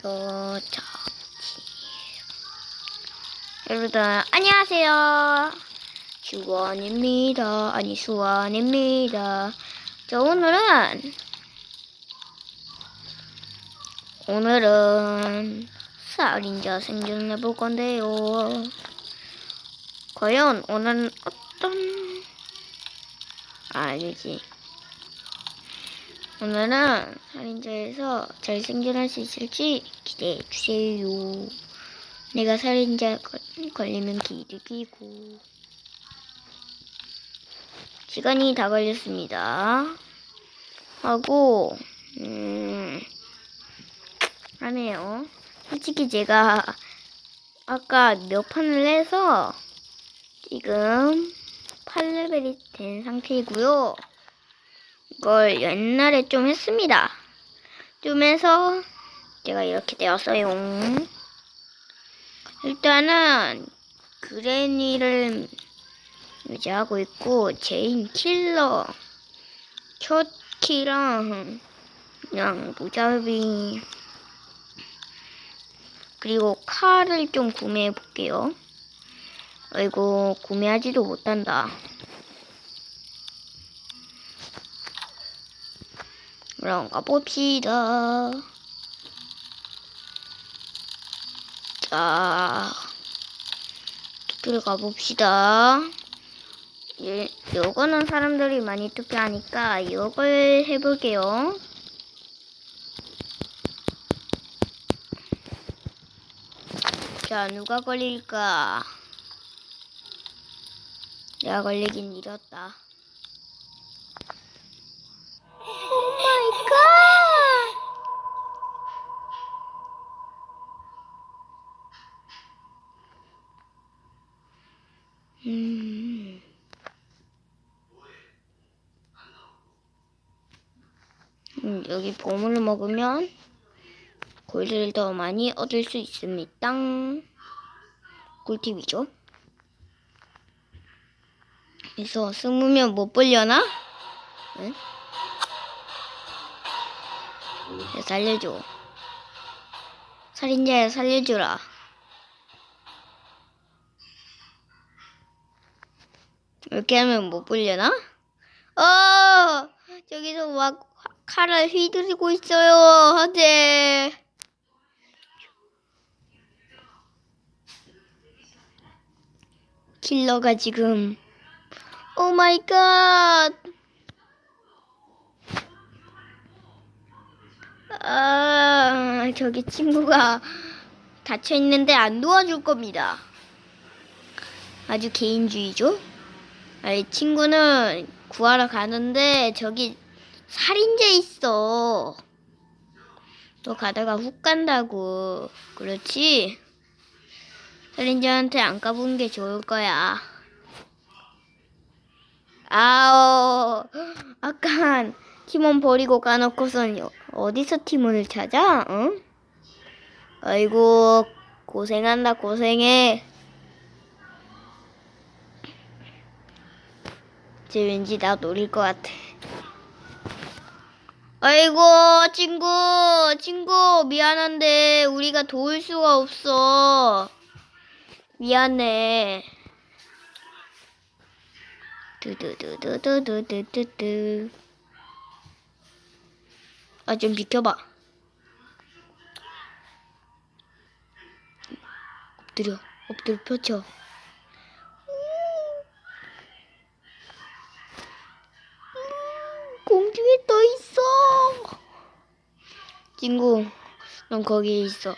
또 잡지. 여러분들 안녕하세요. 주원입니다. 아니 수원입니다. 저 오늘은 오늘은 살인자 생존 해 볼 건데요. 과연 오늘은 어떤 아니지. 오늘은 살인자에서 잘 생존할 수 있을지 기대해 주세요. 내가 살인자 걸- 걸리면 기득이고. 시간이 다 걸렸습니다. 하고, 음, 하네요. 솔직히 제가 아까 몇 판을 해서 지금 8레벨이 된 상태이고요. 이걸 옛날에 좀 했습니다. 좀 해서 제가 이렇게 되었어요. 일단은 그레니를 유지하고 있고 제인 킬러 첫 키랑 그냥 무자비 그리고 칼을 좀 구매해 볼게요. 아이고 구매하지도 못한다. 그럼 가봅시다. 자, 투표를 가봅시다. 예, 요거는 사람들이 많이 투표하니까 요걸 해볼게요. 자, 누가 걸릴까? 내가 걸리긴 이렸다. 오 마이 갓! 음. 음, 여기 보물을 먹으면 골드를 더 많이 얻을 수 있습니다. 꿀팁이죠. 그래서 숨으면 못 벌려나? 응? 야, 살려줘. 살인자야 살려주라. 이렇게 하면 못 벌려나? 어! 저기서 막 화- 칼을 휘두르고 있어요. 안돼. 킬러가 지금 오 마이 갓. 아, 저기 친구가 닫혀 있는데 안 도와줄 겁니다. 아주 개인주의죠? 아이 친구는 구하러 가는데 저기 살인자 있어. 또 가다가 훅 간다고. 그렇지? 살인자한테 안 까부는 게 좋을 거야. 아오, 아까 팀원 버리고 까놓고선 여- 어디서 팀원을 찾아? 응? 아이고, 고생한다, 고생해. 쟤 왠지 나 노릴 것 같아. 아이고, 친구, 친구, 미안한데, 우리가 도울 수가 없어. 미안해. 두두두두두두두두. 아, 좀 비켜봐. 엎드려, 엎드려 펴쳐. 공중에 떠 있어. 친구, 넌 거기에 있어.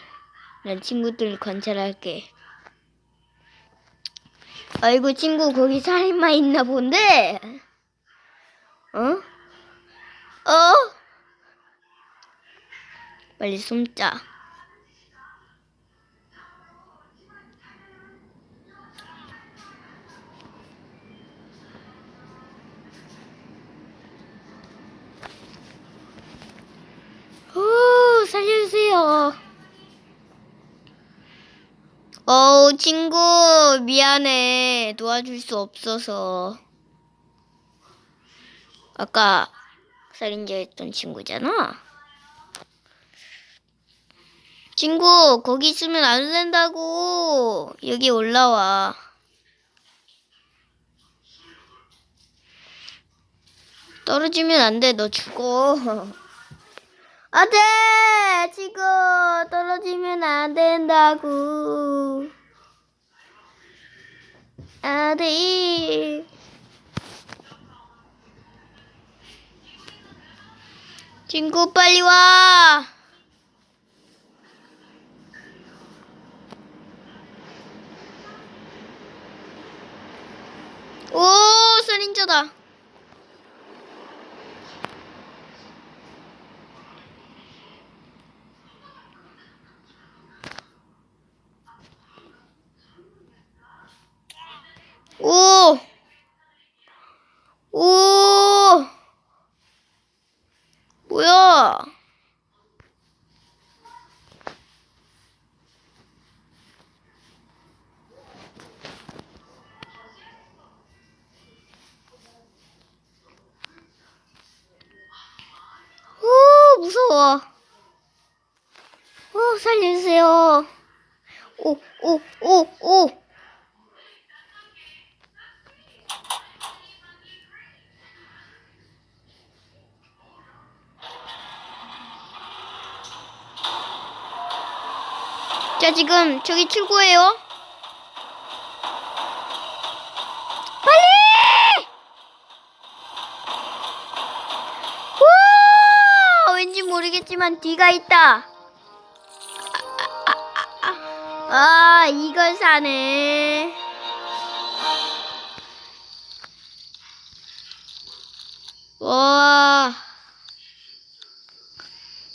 난 친구들 관찰할게. 아이고 친구 거기 살인마 있나 본데. 어? 어? 빨리 숨자. 오, 살려주세요. 어우, 친구, 미안해. 도와줄 수 없어서. 아까 살인자였던 친구잖아. 친구, 거기 있으면 안 된다고. 여기 올라와. 떨어지면 안 돼. 너 죽어. 안 돼! 친구, 떨어지면 안 된다고. 안 돼. 친구, 빨리 와. 오, 살인자다. 오! 오! 뭐야? 오, 무서워. 오, 살려주세요. 오, 오, 오, 오. 자, 지금 저기 출구예요. 빨리! 우와! 왠지 모르겠지만 뒤가 있다. 아, 이걸 사네. 와.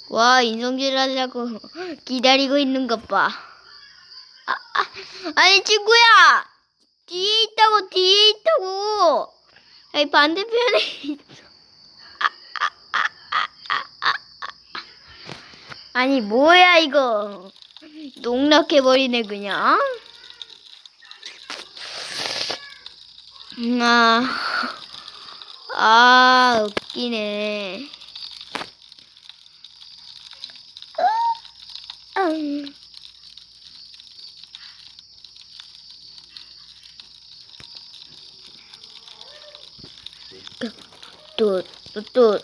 와, 인성질 하려고 기다리고 있는 것 봐. 아, 아, 아니, 친구야! 뒤에 있다고, 뒤에 있다고! 아니, 반대편에 있어. 아, 아, 아. 아니, 뭐야, 이거. 농락해버리네, 그냥. 음, 아, 아, 웃기네. 또.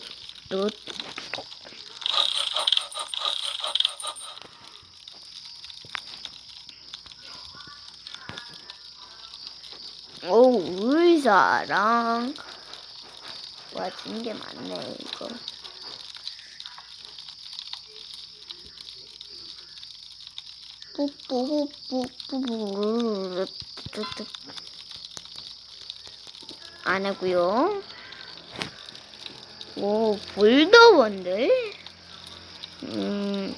오, 의사랑. 와, 진게 많네, 이거. 뿌뿌뿌뿌뿌 안 하고요. 오, 볼더원들. 음.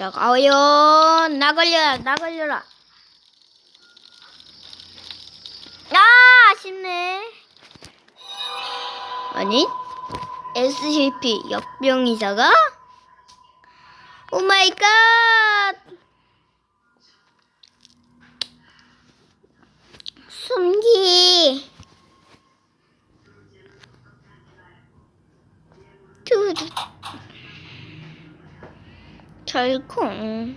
자, 과연 나 걸려라, 나 걸려라. 아, 아쉽네. 아니, SCP 역병 이사가? 오 마이 갓! 숨기. 두두. 太空。